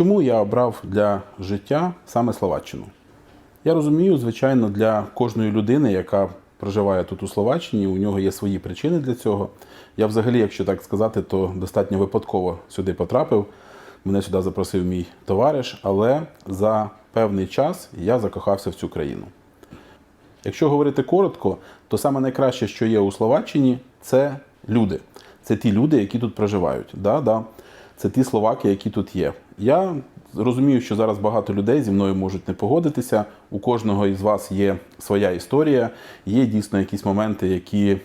Чому я обрав для життя саме Словаччину? Я розумію, звичайно, для кожної людини, яка проживає тут у Словаччині, у нього є свої причини для цього. Я взагалі, якщо так сказати, то достатньо випадково сюди потрапив. Мене сюди запросив мій товариш, але за певний час я закохався в цю країну. Якщо говорити коротко, то саме найкраще, що є у Словаччині, це люди. Це ті люди, які тут проживають. Да, да. Це ті словаки, які тут є. Я розумію, що зараз багато людей зі мною можуть не погодитися. У кожного із вас є своя історія, є дійсно якісь моменти, які,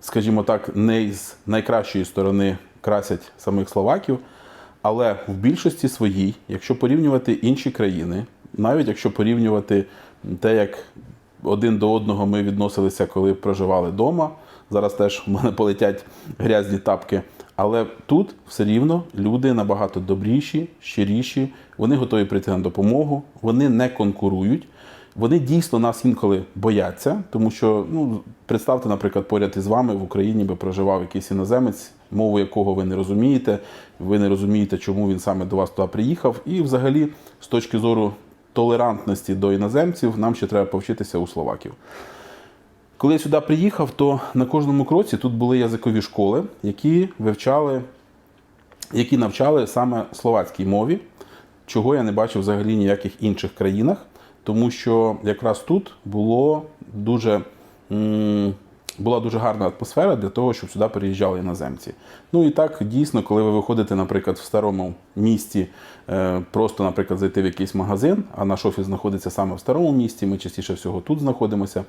скажімо так, не з найкращої сторони красять самих словаків. Але в більшості своїй, якщо порівнювати інші країни, навіть якщо порівнювати те, як один до одного ми відносилися, коли проживали вдома, зараз теж в мене полетять грязні тапки. Але тут все рівно люди набагато добріші, щиріші, вони готові прийти на допомогу, вони не конкурують. Вони дійсно нас інколи бояться, тому що ну представте, наприклад, поряд із вами в Україні би проживав якийсь іноземець, мову якого ви не розумієте, ви не розумієте, чому він саме до вас туди приїхав. І взагалі, з точки зору толерантності до іноземців, нам ще треба повчитися у словаків. Коли я сюди приїхав, то на кожному кроці тут були язикові школи, які вивчали, які навчали саме словацькій мові, чого я не бачив взагалі ніяких інших країнах, тому що якраз тут було дуже, була дуже гарна атмосфера для того, щоб сюди переїжджали іноземці. Ну і так дійсно, коли ви виходите, наприклад, в старому місті, е, просто, наприклад, зайти в якийсь магазин, а наш офіс знаходиться саме в старому місті, ми частіше всього тут знаходимося.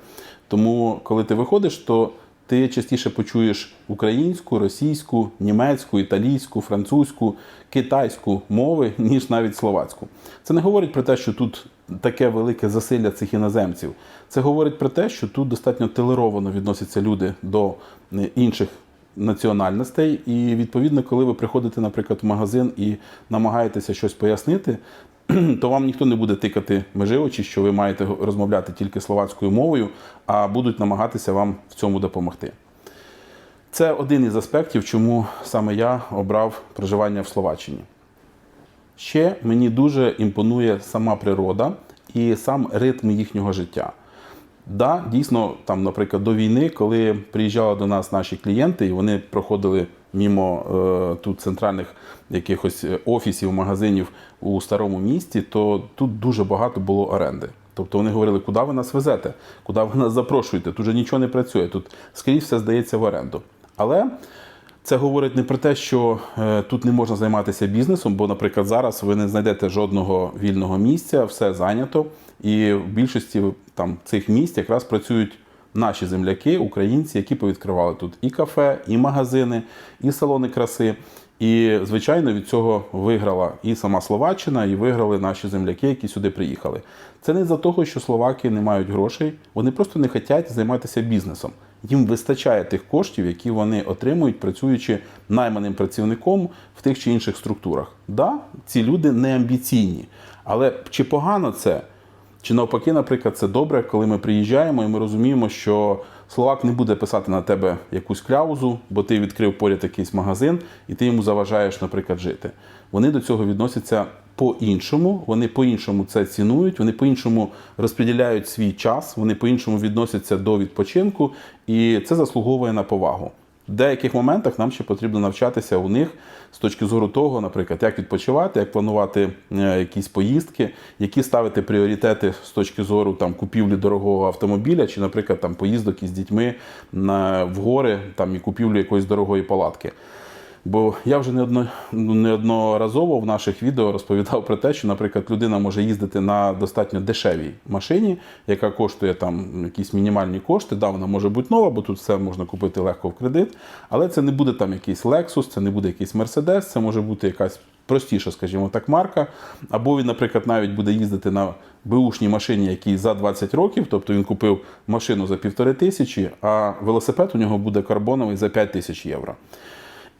Тому, коли ти виходиш, то ти частіше почуєш українську, російську, німецьку, італійську, французьку, китайську мови, ніж навіть словацьку. Це не говорить про те, що тут таке велике засилля цих іноземців. Це говорить про те, що тут достатньо толеровано відносяться люди до е, інших національностей. І відповідно, коли ви приходите, наприклад, в магазин і намагаєтеся щось пояснити, то вам ніхто не буде тикати межи очі, що ви маєте розмовляти тільки словацькою мовою, а будуть намагатися вам в цьому допомогти. Це один із аспектів, чому саме я обрав проживання в Словаччині. Ще мені дуже імпонує сама природа і сам ритм їхнього життя. Да, дійсно, там, наприклад, до війни, коли приїжджали до нас наші клієнти, і вони проходили мімо е, тут центральних якихось е, офісів, магазинів у старому місті, то тут дуже багато було оренди. Тобто вони говорили, куди ви нас везете, куди ви нас запрошуєте, тут же нічого не працює, тут скрізь все здається в оренду. Але це говорить не про те, що е, тут не можна займатися бізнесом, бо, наприклад, зараз ви не знайдете жодного вільного місця, все зайнято. І в більшості там цих місць якраз працюють наші земляки, українці, які повідкривали тут і кафе, і магазини, і салони краси. І, звичайно, від цього виграла і сама Словаччина, і виграли наші земляки, які сюди приїхали. Це не за того, що словаки не мають грошей, вони просто не хочуть займатися бізнесом. Їм вистачає тих коштів, які вони отримують, працюючи найманим працівником в тих чи інших структурах. Да, ці люди не амбіційні, але чи погано це? Чи навпаки, наприклад, це добре, коли ми приїжджаємо і ми розуміємо, що Словак не буде писати на тебе якусь кляузу, бо ти відкрив поряд якийсь магазин і ти йому заважаєш, наприклад, жити. Вони до цього відносяться по-іншому, вони по-іншому це цінують, вони по-іншому розподіляють свій час, вони по-іншому відносяться до відпочинку, і це заслуговує на повагу. В деяких моментах нам ще потрібно навчатися у них з точки зору того, наприклад, як відпочивати, як планувати е, якісь поїздки, які ставити пріоритети з точки зору там купівлі дорогого автомобіля, чи, наприклад, там поїздок із дітьми на в гори там і купівлю якоїсь дорогої палатки. Бо я вже ну, неодноразово в наших відео розповідав про те, що, наприклад, людина може їздити на достатньо дешевій машині, яка коштує там якісь мінімальні кошти. Да, вона може бути нова, бо тут все можна купити легко в кредит. Але це не буде там якийсь Lexus, це не буде якийсь Mercedes, це може бути якась простіша, скажімо так, марка. Або він, наприклад, навіть буде їздити на беушній машині, якій за 20 років, тобто він купив машину за півтори тисячі, а велосипед у нього буде карбоновий за 5 тисяч євро.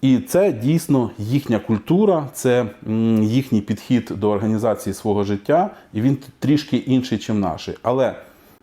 І це дійсно їхня культура, це їхній підхід до організації свого життя, і він трішки інший, ніж наш. Але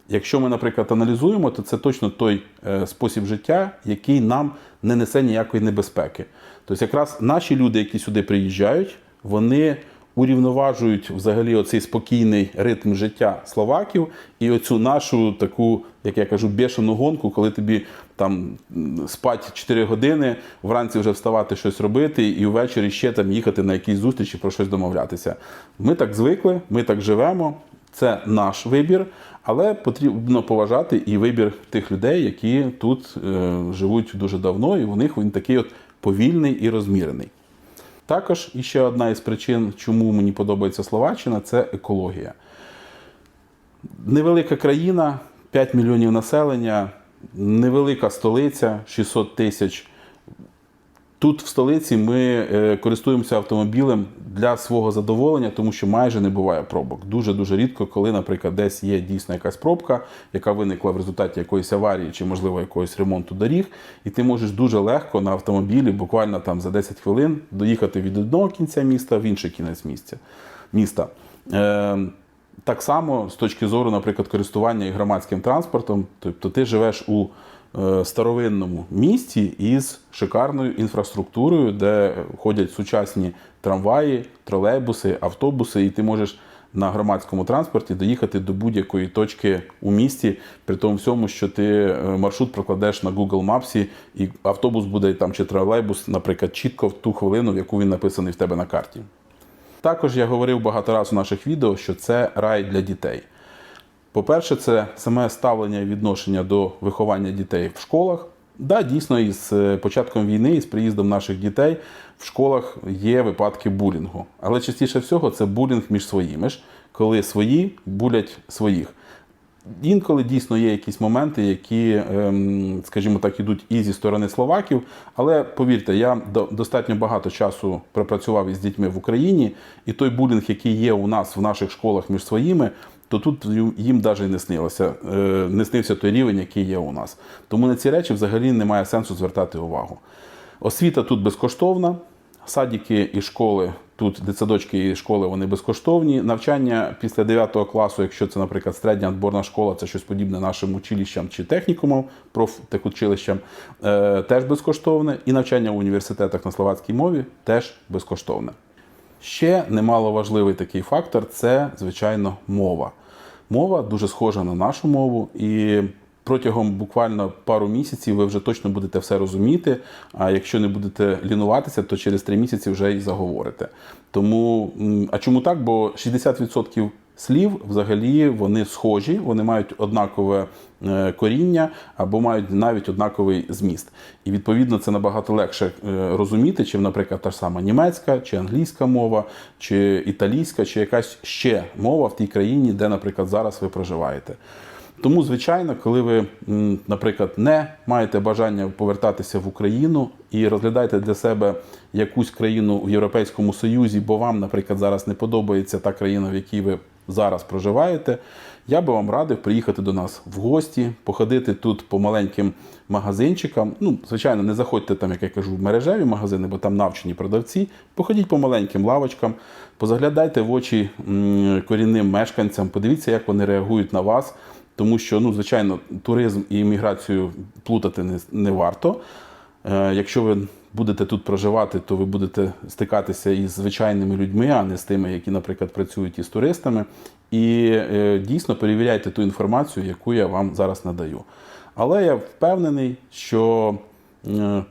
якщо ми, наприклад, аналізуємо, то це точно той е, спосіб життя, який нам не несе ніякої небезпеки. Тобто, якраз наші люди, які сюди приїжджають, вони урівноважують взагалі оцей спокійний ритм життя словаків і оцю нашу таку, як я кажу, бешену гонку, коли тобі там м, спать 4 години, вранці вже вставати щось робити, і ввечері ще там їхати на якісь зустрічі про щось домовлятися. Ми так звикли, ми так живемо. Це наш вибір, але потрібно поважати і вибір тих людей, які тут е, живуть дуже давно, і у них він такий от повільний і розмірений. Також іще одна із причин, чому мені подобається Словаччина, це екологія. Невелика країна, 5 мільйонів населення, невелика столиця, 600 тисяч. Тут в столиці ми е, користуємося автомобілем для свого задоволення, тому що майже не буває пробок. Дуже дуже рідко, коли, наприклад, десь є дійсно якась пробка, яка виникла в результаті якоїсь аварії чи, можливо, якогось ремонту доріг, і ти можеш дуже легко на автомобілі, буквально там за 10 хвилин, доїхати від одного кінця міста в інший кінець міста. Е, так само з точки зору, наприклад, користування і громадським транспортом, тобто ти живеш у старовинному місті із шикарною інфраструктурою, де ходять сучасні трамваї, тролейбуси, автобуси, і ти можеш на громадському транспорті доїхати до будь-якої точки у місті, при тому всьому, що ти е, маршрут прокладеш на Google Maps, і автобус буде там чи тролейбус, наприклад, чітко в ту хвилину, в яку він написаний в тебе на карті. Також я говорив багато разів у наших відео, що це рай для дітей. По-перше, це саме ставлення і відношення до виховання дітей в школах. Да, дійсно, із е, початком війни, із приїздом наших дітей в школах є випадки булінгу. Але частіше всього це булінг між своїми ж, коли свої булять своїх. Інколи дійсно є якісь моменти, які, ем, скажімо так, ідуть і зі сторони словаків. Але повірте, я до- достатньо багато часу пропрацював із дітьми в Україні, і той булінг, який є у нас в наших школах між своїми, то тут їм навіть не снилося, е, не снився той рівень, який є у нас. Тому на ці речі взагалі немає сенсу звертати увагу. Освіта тут безкоштовна. Садики і школи, тут дитсадочки і школи вони безкоштовні. Навчання після 9 класу, якщо це, наприклад, середня відборна школа, це щось подібне нашим училищам чи технікумам, профтехучилищам, е, теж безкоштовне. І навчання в університетах на словацькій мові теж безкоштовне. Ще немало важливий такий фактор це, звичайно, мова. Мова дуже схожа на нашу мову, і протягом буквально пару місяців ви вже точно будете все розуміти. А якщо не будете лінуватися, то через три місяці вже і заговорите. Тому, а чому так? Бо 60% слів взагалі вони схожі, вони мають однакове е, коріння або мають навіть однаковий зміст. І відповідно це набагато легше е, розуміти, чим, наприклад, та ж сама німецька, чи англійська мова, чи італійська, чи якась ще мова в тій країні, де, наприклад, зараз ви проживаєте. Тому, звичайно, коли ви, наприклад, не маєте бажання повертатися в Україну і розглядаєте для себе якусь країну в Європейському Союзі, бо вам, наприклад, зараз не подобається та країна, в якій ви зараз проживаєте, я би вам радив приїхати до нас в гості, походити тут по маленьким магазинчикам. Ну, звичайно, не заходьте там, як я кажу, в мережеві магазини, бо там навчені продавці. Походіть по маленьким лавочкам, позаглядайте в очі корінним мешканцям, подивіться, як вони реагують на вас. Тому що, ну, звичайно, туризм і імміграцію плутати не, не варто. Е, якщо ви будете тут проживати, то ви будете стикатися із звичайними людьми, а не з тими, які, наприклад, працюють із туристами. І е, дійсно перевіряйте ту інформацію, яку я вам зараз надаю. Але я впевнений, що е,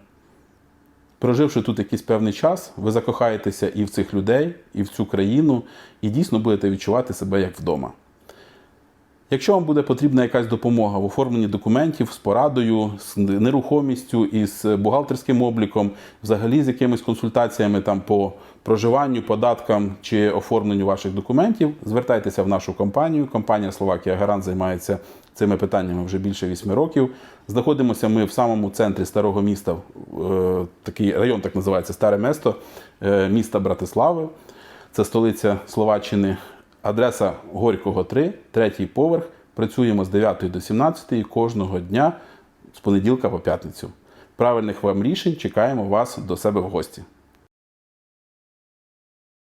проживши тут якийсь певний час, ви закохаєтеся і в цих людей, і в цю країну, і дійсно будете відчувати себе як вдома. Якщо вам буде потрібна якась допомога в оформленні документів з порадою, з нерухомістю і з бухгалтерським обліком, взагалі з якимись консультаціями там по проживанню, податкам чи оформленню ваших документів, звертайтеся в нашу компанію. Компанія Словакія Гарант займається цими питаннями вже більше 8 років. Знаходимося ми в самому центрі старого міста, е, такий район так називається Старе місто, е, міста Братислави. Це столиця Словаччини. Адреса Горького 3, третій поверх. Працюємо з 9 до 17 кожного дня з понеділка по п'ятницю. Правильних вам рішень чекаємо вас до себе в гості.